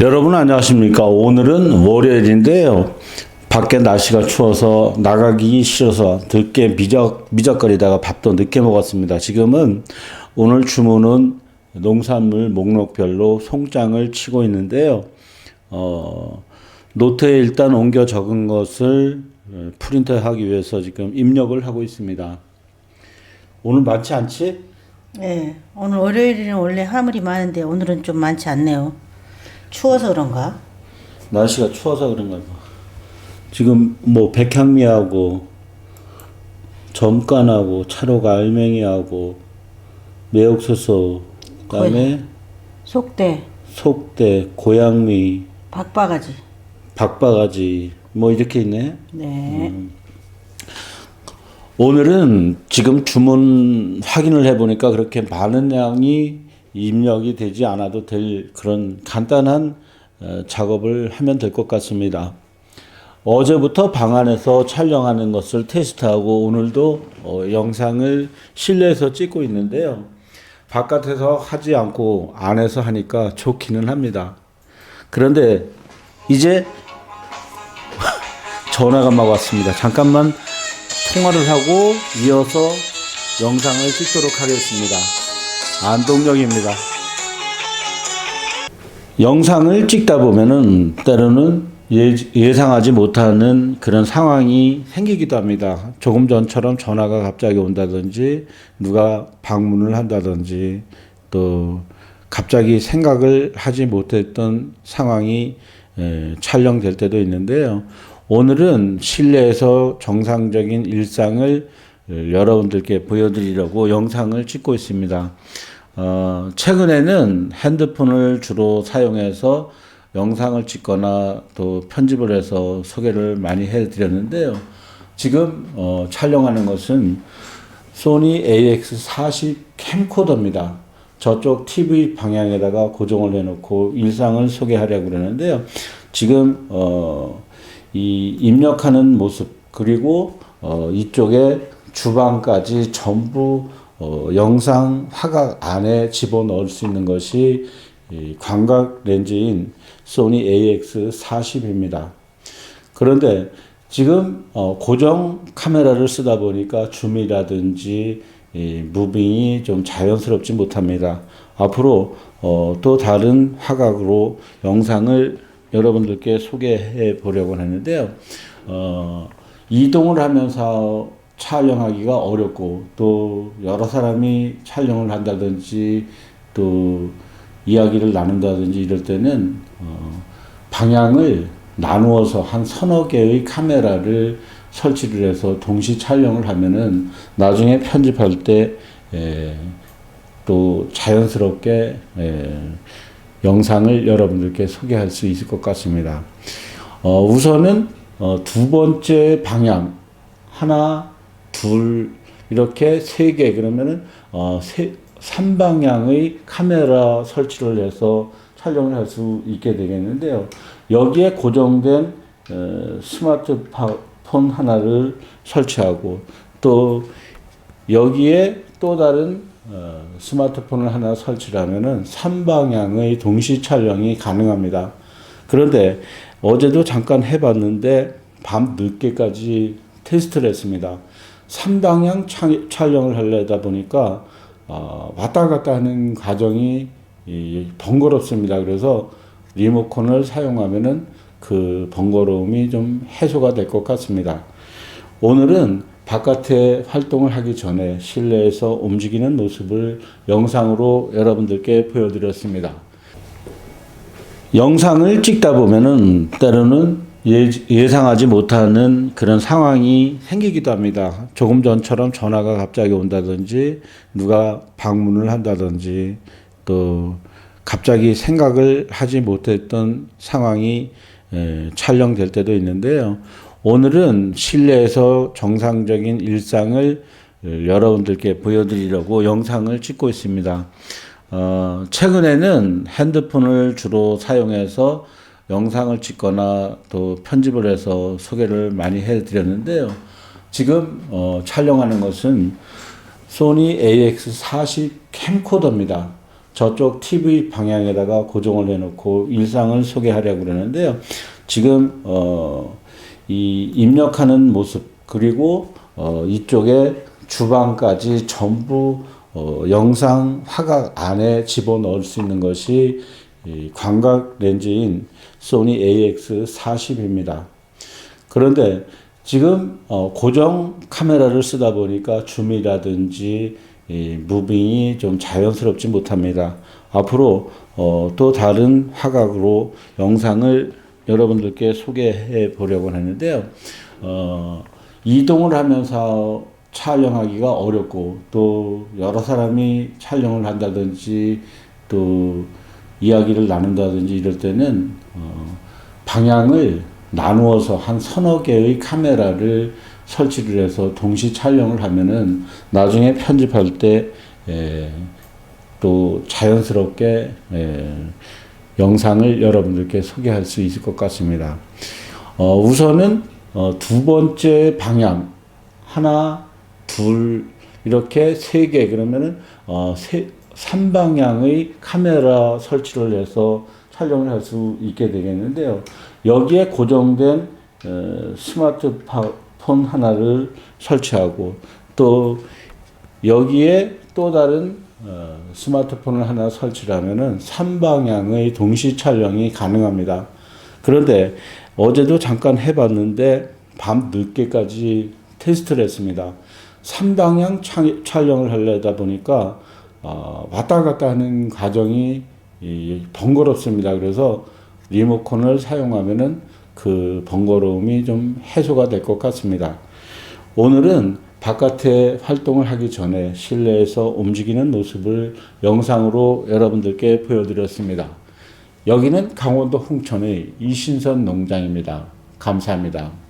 여러분 안녕하십니까? 오늘은 월요일인데요. 밖에 날씨가 추워서 나가기 싫어서 늦게 미적, 미적거리다가 밥도 늦게 먹었습니다. 지금은 오늘 주문은 농산물 목록별로 송장을 치고 있는데요. 어, 노트에 일단 옮겨 적은 것을 어, 프린트하기 위해서 지금 입력을 하고 있습니다. 오늘 많지 않지? 네, 오늘 월요일에는 원래 화물이 많은데 오늘은 좀 많지 않네요. 추워서 그런가? 날씨가 추워서 그런가 봐. 지금 뭐 백향미하고 점간하고 차로가 알맹이하고 매옥소소 그다음에 속대, 속대 고양미 박바가지. 박바가지 뭐 이렇게 있네. 네. 오늘은 지금 주문 확인을 해보니까 그렇게 많은 양이 입력이 되지 않아도 될 그런 간단한 어, 작업을 하면 될 것 같습니다. 어제부터 방 안에서 촬영하는 것을 테스트하고 오늘도 어, 영상을 실내에서 찍고 있는데요. 바깥에서 하지 않고 안에서 하니까 좋기는 합니다. 그런데 이제 전화가 막 왔습니다. 잠깐만 통화를 하고 이어서 영상을 찍도록 하겠습니다. 안동역입니다. 영상을 찍다 보면은 때로는 예, 예상하지 못하는 그런 상황이 생기기도 합니다. 조금 전처럼 전화가 갑자기 온다든지 누가 방문을 한다든지 또 갑자기 생각을 하지 못했던 상황이 에, 촬영될 때도 있는데요. 오늘은 실내에서 정상적인 일상을 여러분들께 보여드리려고 영상을 찍고 있습니다. 어, 최근에는 핸드폰을 주로 사용해서 영상을 찍거나 또 편집을 해서 소개를 많이 해드렸는데요. 지금 어, 촬영하는 것은 소니 AX40 캠코더입니다. 저쪽 TV 방향에다가 고정을 해놓고 일상을 소개하려고 그러는데요. 지금 어, 이 입력하는 모습 그리고 어, 이쪽에 주방까지 전부 어, 영상 화각 안에 집어넣을 수 있는 것이 이 광각 렌즈인 소니 AX40입니다. 그런데 지금 어, 고정 카메라를 쓰다 보니까 줌이라든지 이 무빙이 좀 자연스럽지 못합니다. 앞으로 어, 또 다른 화각으로 영상을 여러분들께 소개해 보려고 하는데요. 어, 이동을 하면서 촬영하기가 어렵고 또 여러 사람이 촬영을 한다든지 또 이야기를 나눈다든지 이럴 때는 어, 방향을 나누어서 한 서너 개의 카메라를 설치를 해서 동시 촬영을 하면은 나중에 편집할 때 에, 또 자연스럽게 에, 영상을 여러분들께 소개할 수 있을 것 같습니다. 어, 우선은 어, 두 번째 방향 하나, 둘 이렇게 세 개 그러면은 어, 세, 3방향의 카메라 설치를 해서 촬영을 할 수 있게 되겠는데요. 여기에 고정된 어, 스마트폰 하나를 설치하고 또 여기에 또 다른 어, 스마트폰을 하나 설치를 하면은 3방향의 동시 촬영이 가능합니다. 그런데 어제도 잠깐 해봤는데 밤 늦게까지 테스트를 했습니다. 3방향 촬영을 하려다 보니까 어, 왔다 갔다 하는 과정이 이, 번거롭습니다. 그래서 리모컨을 사용하면은 그 번거로움이 좀 해소가 될 것 같습니다. 오늘은 바깥에 활동을 하기 전에 실내에서 움직이는 모습을 영상으로 여러분들께 보여드렸습니다. 영상을 찍다 보면은 때로는 예, 예상하지 못하는 그런 상황이 생기기도 합니다. 조금 전처럼 전화가 갑자기 온다든지 누가 방문을 한다든지 또 갑자기 생각을 하지 못했던 상황이 에, 촬영될 때도 있는데요. 오늘은 실내에서 정상적인 일상을 여러분들께 보여드리려고 영상을 찍고 있습니다. 어, 최근에는 핸드폰을 주로 사용해서 영상을 찍거나 또 편집을 해서 소개를 많이 해드렸는데요. 지금 어, 촬영하는 것은 소니 AX40 캠코더입니다. 저쪽 TV 방향에다가 고정을 해놓고 일상을 소개하려고 그러는데요. 지금 어, 이 입력하는 모습 그리고 어, 이쪽에 주방까지 전부 어, 영상 화각 안에 집어넣을 수 있는 것이 이 광각 렌즈인 소니 AX40입니다. 그런데 지금 어, 고정 카메라를 쓰다 보니까 줌이라든지 이 무빙이 좀 자연스럽지 못합니다. 앞으로 어, 또 다른 화각으로 영상을 여러분들께 소개해 보려고 하는데요. 어, 이동을 하면서 촬영하기가 어렵고 또 여러 사람이 촬영을 한다든지 또 이야기를 나눈다든지 이럴 때는 어, 방향을 나누어서 한 서너 개의 카메라를 설치를 해서 동시 촬영을 하면은 나중에 편집할 때 에, 또 자연스럽게 에, 영상을 여러분들께 소개할 수 있을 것 같습니다. 어, 우선은 어, 두 번째 방향 하나, 둘 이렇게 세 개 그러면은 어, 세, 3방향의 카메라 설치를 해서 촬영을 할 수 있게 되겠는데요. 여기에 고정된 어, 스마트폰 하나를 설치하고 또 여기에 또 다른 어, 스마트폰을 하나 설치를 하면은 3방향의 동시 촬영이 가능합니다. 그런데 어제도 잠깐 해봤는데 밤 늦게까지 테스트를 했습니다. 3방향 차- 촬영을 하려다 보니까 어, 왔다 갔다 하는 과정이 이, 번거롭습니다. 그래서 리모컨을 사용하면은 그 번거로움이 좀 해소가 될 것 같습니다. 오늘은 바깥에 활동을 하기 전에 실내에서 움직이는 모습을 영상으로 여러분들께 보여드렸습니다. 여기는 강원도 홍천의 이신선 농장입니다. 감사합니다.